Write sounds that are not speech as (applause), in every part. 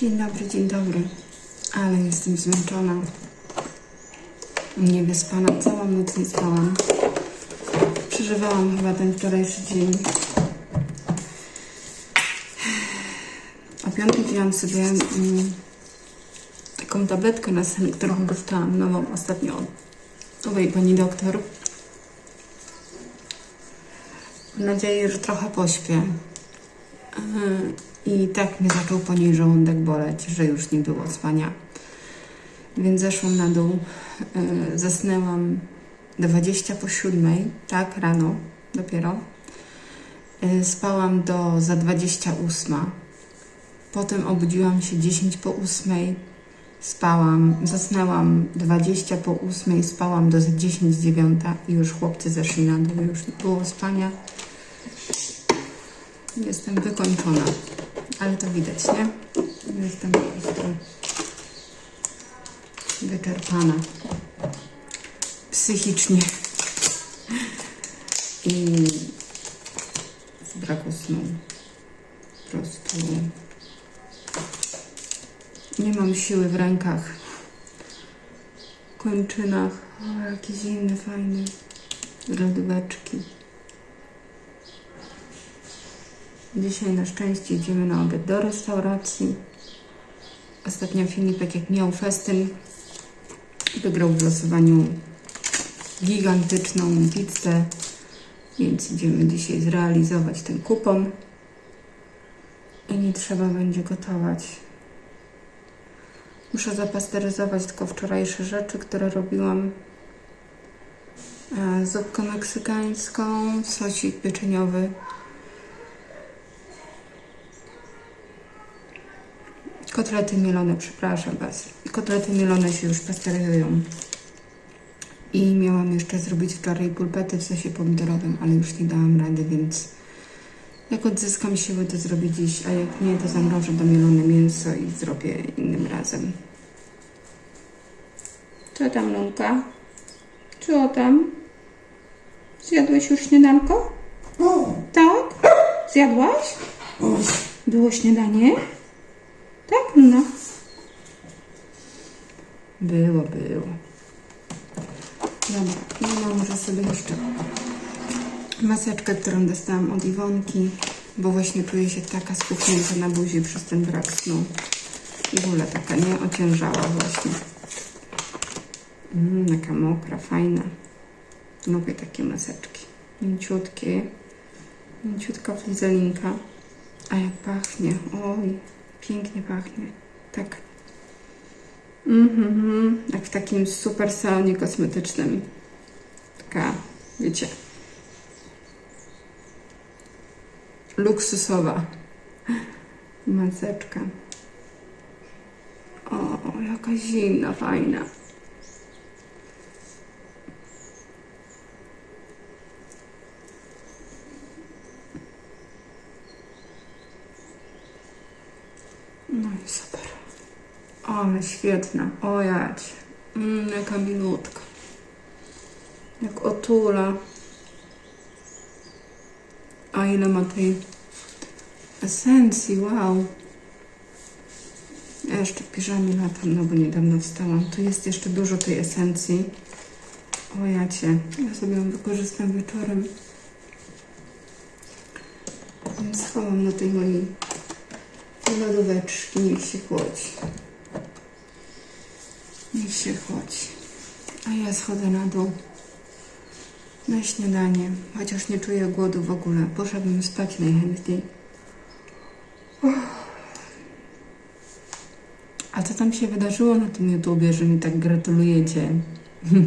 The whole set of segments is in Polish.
Dzień dobry, dzień dobry. Ale jestem zmęczona. Nie wyspana. Całą noc nie spałam. Przeżywałam chyba ten wczorajszy dzień. O piątej wzięłam sobie mm, taką tabletkę na sen, którą dostałam nową ostatnio od nowej pani doktor. Mam nadzieję, że trochę pośpię. Yy, I tak mnie zaczął po niej żołądek boleć, że już nie było spania. Więc zeszłam na dół, yy, zasnęłam 20 po siódmej, tak, rano dopiero. Yy, Spałam do za 28. Potem obudziłam się 10 po 8. Spałam, zasnęłam 20 po 8, spałam do za 10 9 i już chłopcy zeszli na dół, już nie było spania. Jestem wykończona, ale to widać, nie? Jestem po prostu wyczerpana psychicznie i z braku snu. Po prostu nie mam siły w rękach, kończynach. O, jakie zimne, fajne lodóweczki. Dzisiaj na szczęście idziemy na obiad do restauracji. Ostatnio Filipek, jak miał festyn, wygrał w losowaniu gigantyczną pizzę, więc idziemy dzisiaj zrealizować ten kupon i nie trzeba będzie gotować. Muszę zapasteryzować tylko wczorajsze rzeczy, które robiłam. E, Zupkę meksykańską, sosik pieczeniowy. Kotlety mielone, przepraszam Was. Kotlety mielone się już pasteryzują. I miałam jeszcze zrobić wczoraj pulpety w sosie pomidorowym, ale już nie dałam rady, więc jak odzyskam siły, to zrobię dziś, a jak nie, to zamrożę domielone mięso i zrobię innym razem. Co tam, Lunka? Co tam? Zjadłeś już śniadanko? Tak? Zjadłaś? Było śniadanie? Tak, no. Było, było. Dobra, no ja może sobie jeszcze maseczkę, którą dostałam od Iwonki, bo właśnie czuję się taka spuchnięta na buzi przez ten brak snu. I w ogóle taka nie ociężała właśnie. Mm, taka mokra, fajna. Lubię takie maseczki. Mięciutkie. Mięciutka flizelinka. A jak pachnie. Oj, pięknie pachnie. Tak. Mhm, jak w takim super salonie kosmetycznym. Taka, wiecie, luksusowa maseczka. O, jaka zimna, fajna. No i super. Ale świetna. O jać. Mm, jaka milutka. Jak otula. A ile ma tej esencji, wow. Ja jeszcze w piżamie latam, no bo niedawno wstałam. Tu jest jeszcze dużo tej esencji. O jacie. Ja sobie ją wykorzystam wieczorem. Schowam do tej mojej lodóweczki. Niech się chłodzi. Się chłodzi. A ja schodzę na dół na śniadanie, chociaż nie czuję głodu w ogóle. Poszedłbym spać najchętniej. A co tam się wydarzyło na tym YouTubie, że mi tak gratulujecie? (laughs)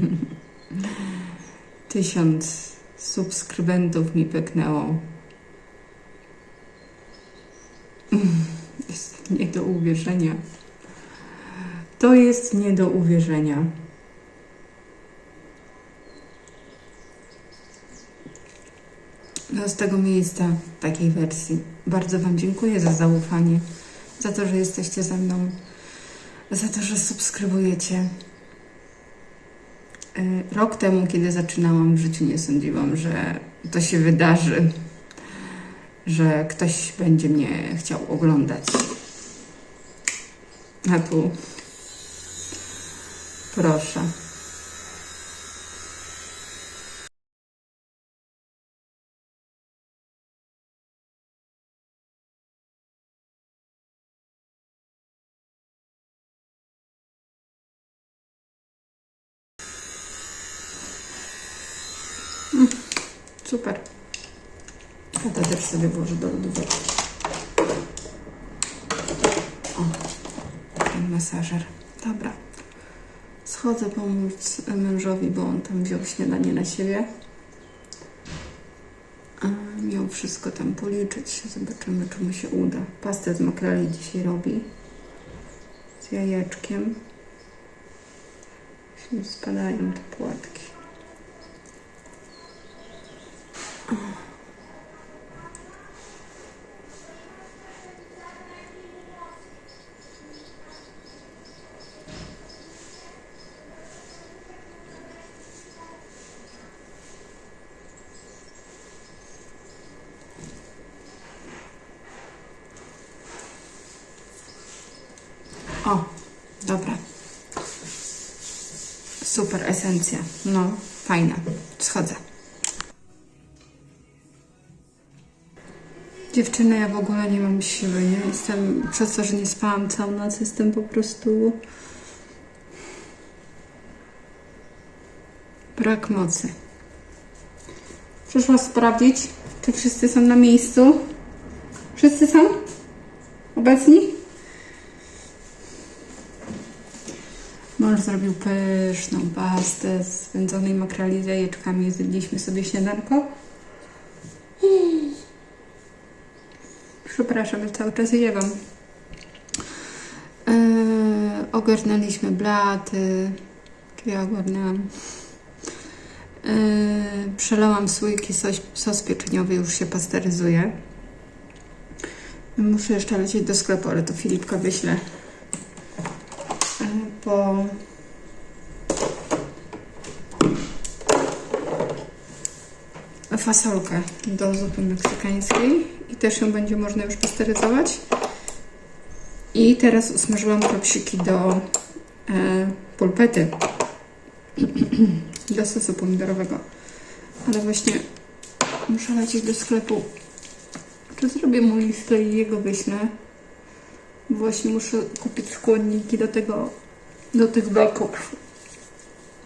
Tysiąc subskrybentów mi pyknęło. (laughs) Jest nie do uwierzenia. To jest nie do uwierzenia. No z tego miejsca, takiej wersji, bardzo Wam dziękuję za zaufanie, za to, że jesteście ze mną, za to, że subskrybujecie. Y, Rok temu, kiedy zaczynałam w życiu, nie sądziłam, że to się wydarzy, że ktoś będzie mnie chciał oglądać. na pół. Proszę. Mm, Super. A to też sobie włożę do lodówki. O, ten masażer. Dobra. Schodzę pomóc mężowi, bo on tam wziął śniadanie na siebie. A miał wszystko tam policzyć. Zobaczymy, czy mu się uda. Pastę z makreli dzisiaj robi. Z jajeczkiem. Spadają te płatki. O, dobra. Super esencja. No, fajna. Schodzę. Dziewczyny, ja w ogóle nie mam siły, nie? Jestem, przez to, że nie spałam całą noc, jestem po prostu... Brak mocy. Przyszłam sprawdzić, czy wszyscy są na miejscu. Wszyscy są? Obecni? Mąż zrobił pyszną pastę z wędzonej makreli z jajeczkami. Zjedliśmy sobie śniadanko. Przepraszam, że cały czas jewam. Yy, ogarnęliśmy blaty. Czy ja ogarnęłam? Yy, przelałam słoiki sos, sos pieczeniowy, już się pasteryzuje. Muszę jeszcze lecieć do sklepu, ale to Filipka wyślę yy, po fasolkę do zupy meksykańskiej i też ją będzie można już pasteryzować. I teraz usmażyłam klopsiki do e, pulpety, (clears throat) do sosu pomidorowego. Ale właśnie muszę lecieć do sklepu. Czy zrobię mu listę i jego wyślę? Właśnie muszę kupić składniki do tego, do tych beków,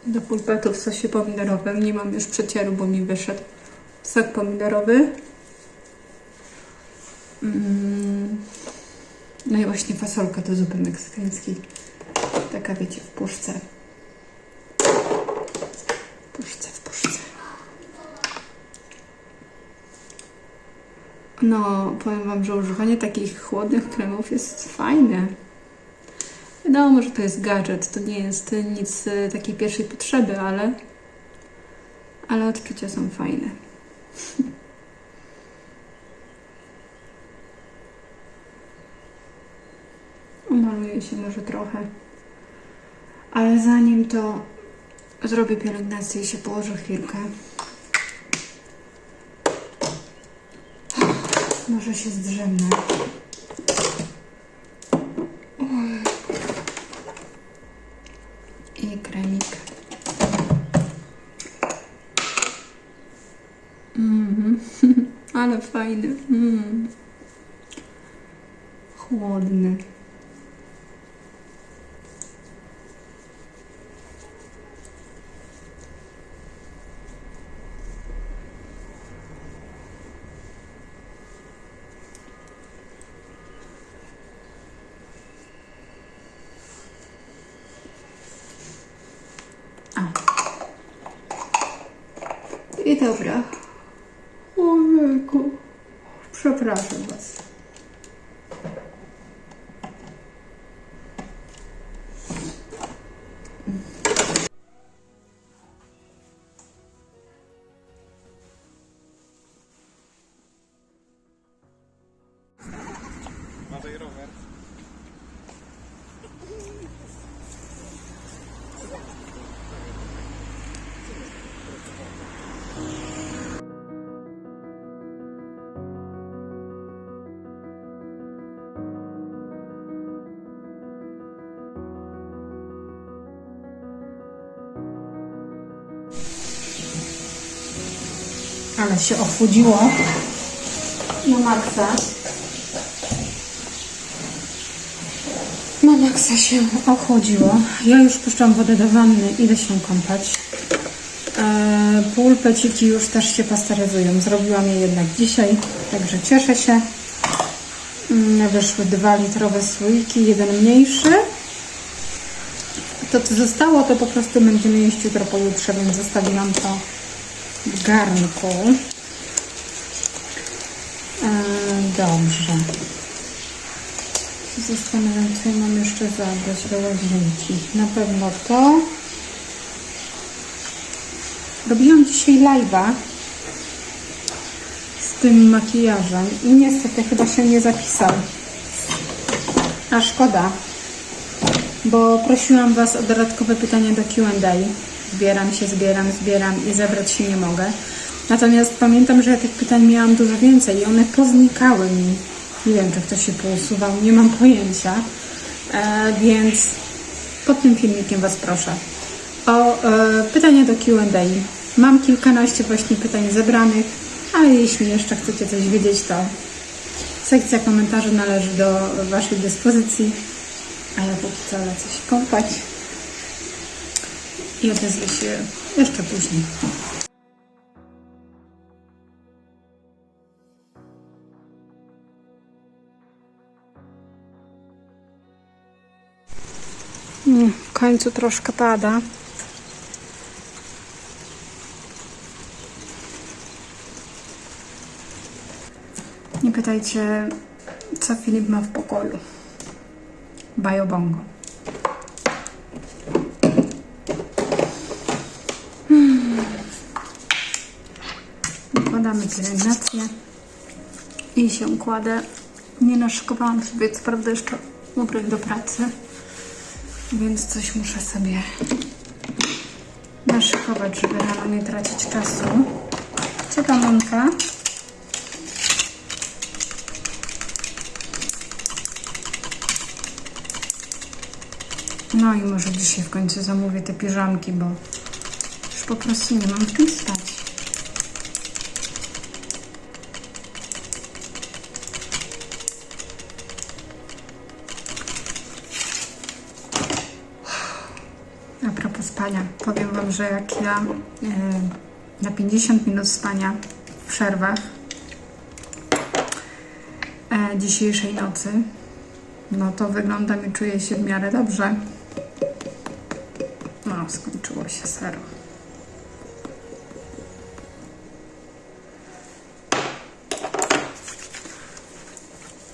do pulpetu w sosie pomidorowym. Nie mam już przecieru, bo mi wyszedł sok pomidorowy. Mm. No i właśnie fasolka do zupy meksykańskiej. Taka wiecie, w puszce. W puszce, w puszce. No, powiem Wam, że używanie takich chłodnych kremów jest fajne. Wiadomo, że to jest gadżet, to nie jest nic e, takiej pierwszej potrzeby, ale, ale odczucia są fajne. Umaluję się może trochę. Ale zanim to zrobię pielęgnację i się położę chwilkę. Może się zdrzemnę. I kremik. Mhm. Ale fajny. Mm. Chłodny. I dobra. Ojejku. Przepraszam Was. Ale się ochłodziło na maksa. Na maksa się ochłodziło. Ja już puszczam wodę do wanny, idę się kąpać. E, Pulpeciki już też się pasteryzują. Zrobiłam je jednak dzisiaj, także cieszę się. Mm, Wyszły dwa litrowe słoiki, jeden mniejszy. To co zostało, to po prostu będziemy jeść jutro pojutrze, więc zostawiłam to w garnku. E, dobrze. Się Zastanawiam, ja mam jeszcze zabrać do łazienki. Na pewno to. Robiłam dzisiaj live'a z tym makijażem i niestety chyba się nie zapisał. A szkoda, bo prosiłam Was o dodatkowe pytania do Q&A. Zbieram się, zbieram, zbieram i zebrać się nie mogę. Natomiast pamiętam, że ja tych pytań miałam dużo więcej i one poznikały mi. Nie wiem, czy ktoś się pousuwał, nie mam pojęcia. E, więc pod tym filmikiem Was proszę o e, pytania do Q&A. Mam kilkanaście właśnie pytań zebranych, ale jeśli jeszcze chcecie coś wiedzieć, to sekcja komentarzy należy do Waszej dyspozycji. A ja póki co lecę się kąpać i odezwę się jeszcze później. Mm, W końcu troszkę pada. Nie pytajcie, co Filip ma w pokoju. Bajobongo. Układamy pielęgnację i się kładę. Nie naszykowałam sobie, co prawda, jeszcze ubrań do pracy, więc coś muszę sobie naszykować, żeby rano nie tracić czasu. Co tam, Monka? No i może dzisiaj w końcu zamówię te piżamki, bo już po prostu nie mam w tym. Że jak ja e, na 50 minut spania w przerwach e, dzisiejszej nocy, no to wyglądam i czuję się w miarę dobrze. No, skończyło się sero.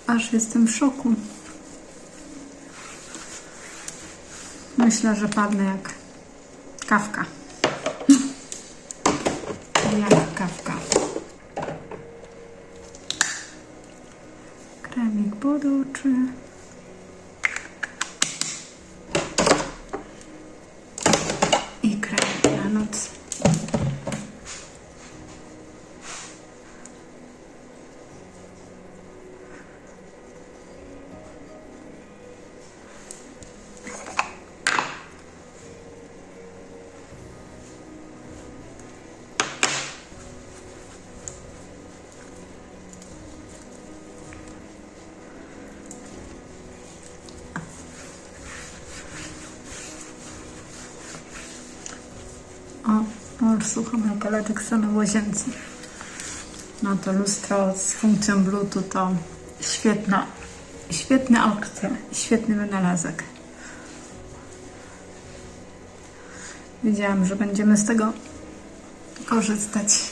Aż jestem w szoku. Myślę, że padnę jak kawka. Jak kawka. Kremik pod oczy. I kremik na noc. O, słucham Aleczek stoi w łazience. No to lustro z funkcją Bluetooth to świetna, świetna opcja, świetny wynalazek. Wiedziałam, że będziemy z tego korzystać.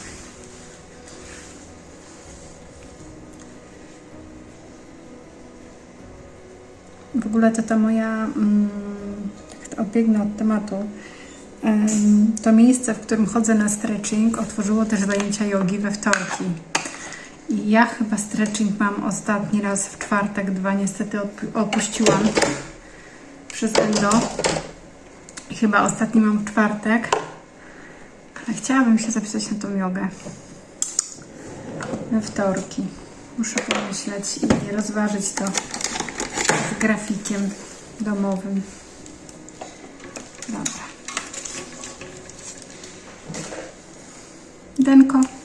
W ogóle to ta moja, mm, tak od tematu, Em, to miejsce, w którym chodzę na stretching, otworzyło też zajęcia jogi we wtorki. I ja chyba stretching mam ostatni raz w czwartek, dwa niestety opuściłam przez endo. I chyba ostatni mam w czwartek. Ale chciałabym się zapisać na tą jogę. We wtorki. Muszę pomyśleć i rozważyć to z grafikiem domowym. Dobra. 那个。